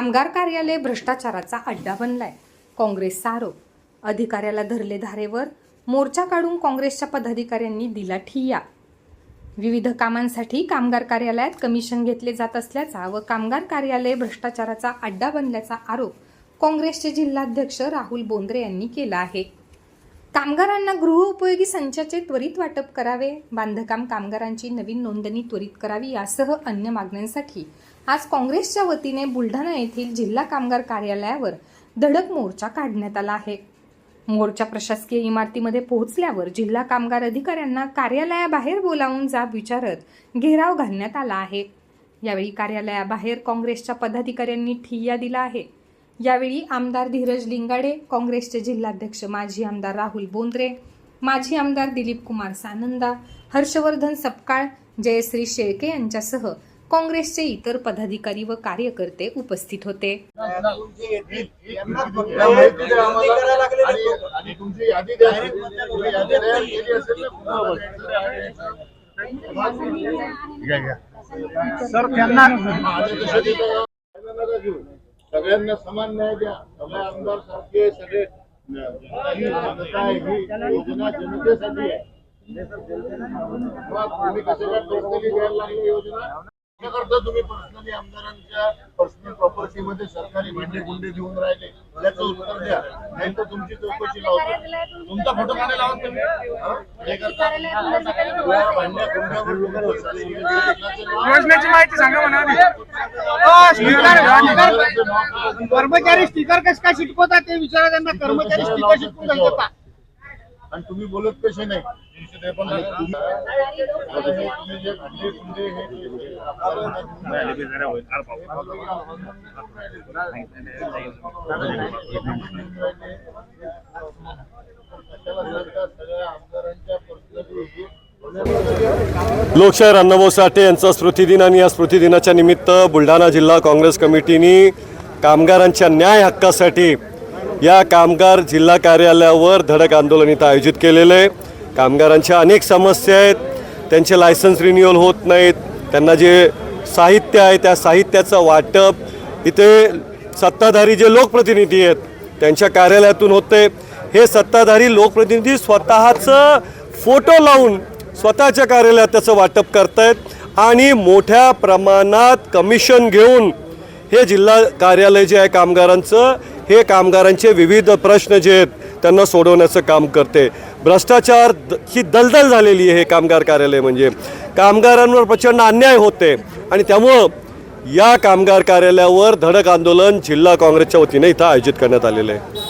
कामगार कार्यालय भ्रष्टाचाराचा अड्डा बनलाय. काँग्रेसचा आरोप. अधिकाऱ्याला धरले धारेवर. मोर्चा काढून काँग्रेसच्या पदाधिकाऱ्यांनी दिला ठिय्या. विविध कामांसाठी कामगार कार्यालयात कमिशन घेतले जात असल्याचा व कामगार कार्यालय भ्रष्टाचाराचा अड्डा बनल्याचा आरोप काँग्रेसचे जिल्हाध्यक्ष राहुल बोंद्रे यांनी केला आहे. कामगारांना गृहउपयोगी संचाचे त्वरित वाटप करावे बांधकाम कामगारांची नवीन नोंदणी त्वरित करावी यासह अन्य मागण्यांसाठी आज काँग्रेसच्या वतीने बुलढाणा येथील जिल्हा कामगार कार्यालयावर धडक मोर्चा काढण्यात आला आहे. मोर्चा प्रशासकीय इमारतीमध्ये पोहोचल्यावर जिल्हा कामगार अधिकाऱ्यांना कार्यालयाबाहेर बोलावून जाब विचारत घेराव घालण्यात आला आहे. यावेळी कार्यालयाबाहेर काँग्रेसच्या पदाधिकाऱ्यांनी ठिय्या दिला आहे. यावेळी आमदार धीरज लिंगाडे काँग्रेसचे जिल्हाध्यक्ष माजी आमदार राहुल बोंद्रे माजी आमदार दिलीप कुमार सानंदा हर्षवर्धन सपकाळ जयश्री शेळके यांच्यासह काँग्रेसचे इतर पदाधिकारी व कार्यकर्ते उपस्थित होते. सर त्यांना सगळ्यांना समान न्याय द्या. सगळे आमदार सारखे सगळे जनता आहे, ही योजना जनतेसाठी आहे. मग तुम्ही कसे काय पर्सनली द्यायला लागले योजना? करता तुम्ही पर्सनली आमदारांच्या पर्सनल प्रॉपर्टी मध्ये सरकारी भांडे गुंडे देऊन राहिले. त्याचं उत्तर द्या. नाही तर तुमची चौकशी लावतो. तुमचा फोटो काढे लावत योजनेचं माहिती सांगा म्हणा कर्मचारी स्टिकर कस काय चिटकवतात ते विचारा त्यांना. कर्मचारी स्टिकर घालतात का? आणि तुम्ही बोलत कसे नाही? लोकशाहीर अण्णाभाऊ साठे यांचा स्मृतिदिन आणि या स्मृतिदिनाच्या निमित्त बुलढाणा जिल्हा काँग्रेस कमिटीने कामगारांच्या न्याय हक्कासाठी या कामगार जिल्हा कार्यालयावर धडक आंदोलन इथं आयोजित केलेलं आहे. कामगारांच्या अनेक समस्या आहेत. त्यांचे लायसन्स रिन्युअल होत नाहीत. त्यांना जे साहित्य आहे त्या साहित्याचं वाटप. इथे सत्ताधारी जे लोकप्रतिनिधी आहेत त्यांच्या कार्यालयातून होते हे सत्ताधारी लोकप्रतिनिधी स्वतःचं फोटो लावून स्वतःच्या कार्यालयात त्याचं वाटप करतायत आणि मोठ्या प्रमाणात कमिशन घेऊन हे जिल्हा कार्यालय जे आहे कामगारांचं हे कामगारांचे विविध प्रश्न जे आहेत त्यांना सोडवण्याचं काम करते. भ्रष्टाचार द- ही दलदल झालेली आहे हे कामगार कार्यालय म्हणजे. कामगारांवर प्रचंड अन्याय होते आणि त्यामुळं या कामगार कार्यालयावर धडक आंदोलन जिल्हा काँग्रेसच्या वतीने इथं आयोजित करण्यात आलेलं आहे.